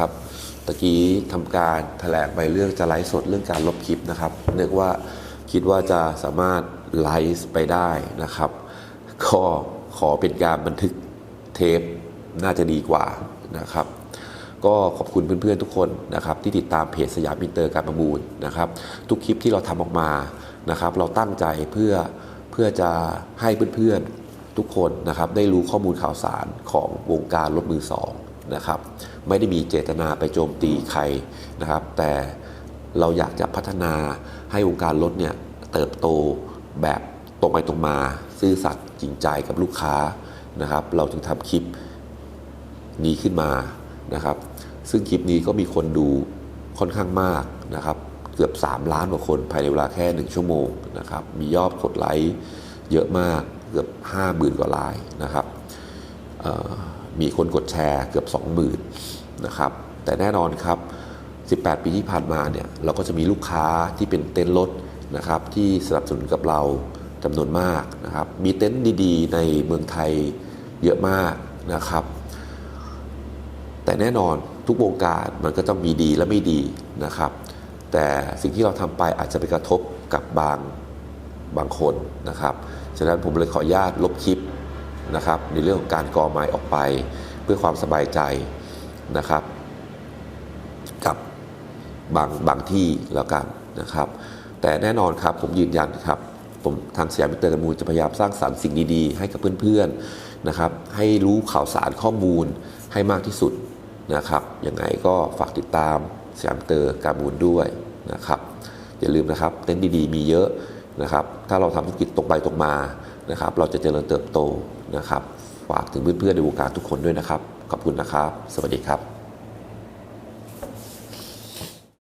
ครับตะกี้ทำการแถลงไปเรื่องจะไลฟ์สดเรื่องการลบคลิปนะครับเนื่องว่าคิดว่าจะสามารถไลฟ์ไปได้นะครับ ก็ขอเป็นการบันทึกเทปน่าจะดีกว่านะครับ ก็ขอบคุณเพื่อนๆทุกคนนะครับ ที่ติดตามเพจสยามอินเตอร์การประมูลนะครับ ทุกคลิปที่เราทำออกมานะครับ เราตั้งใจเพื่อเพื่อจะให้เพื่อนๆทุกคนนะครับ ได้รู้ข้อมูลข่าวสารของวงการรถมือสอง นะครับ ไม่ได้มีเจตนาไปโจมตีใครนะครับ แต่เราอยากจะพัฒนาให้วงการรถเนี่ยเติบโตแบบตรงไปตรงมา ซื่อสัตย์จริงใจกับลูกค้านะครับ เราจึงทำคลิปนี้ขึ้นมานะครับ ซึ่งคลิปนี้ก็มีคนดูค่อนข้างมากนะครับ เกือบ 3 ล้านกว่าคนภายในเวลาแค่ 1 ชั่วโมงนะครับ มียอดกดไลค์เยอะมากเกือบ 5 0,000 กว่าไลค์นะครับ มีคนกดแชร์เกือบ 20,000นะครับแต่แน่นอนครับ 18 ปีที่ผ่านมาเนี่ยเราก็จะมีลูกค้าที่เป็นเต็นท์รถนะครับที่สนับสนุนกับเราจำนวนมากนะครับมีเต็นท์ดีๆ ในเมืองไทยเยอะมากนะครับแต่แน่นอนทุกวงการมันก็ต้องมีดีและไม่ดีนะครับ แต่สิ่งที่เราทำไปอาจจะไปกระทบกับบางบางคนนะครับ ฉะนั้นผมเลยขออนุญาตลบคลิป นะครับในเรื่องของการกอไม้ออกไป เพื่อความสบายใจนะครับ กับบางบางที่แล้วกันนะครับ แต่แน่นอนครับผมยืนยันครับผมทางสยามมิเตอร์กันมูลจะพยายามสร้างสรรค์สิ่งดีๆ ให้กับเพื่อนๆนะครับ ให้รู้ข่าวสารข้อมูลให้มากที่สุดนะครับยังไงก็ฝากติดตามสยามเตอร์การมูลด้วยนะครับ อย่าลืมนะครับ เต้นท์ดีๆ มีเยอะนะครับ ถ้าเราทำธุรกิจตรงไปตรงมา นะครับ เราจะเจริญเติบโตนะครับฝากถึงเพื่อนๆในวงการทุกคนด้วยนะครับ ขอบคุณนะครับ สวัสดีครับ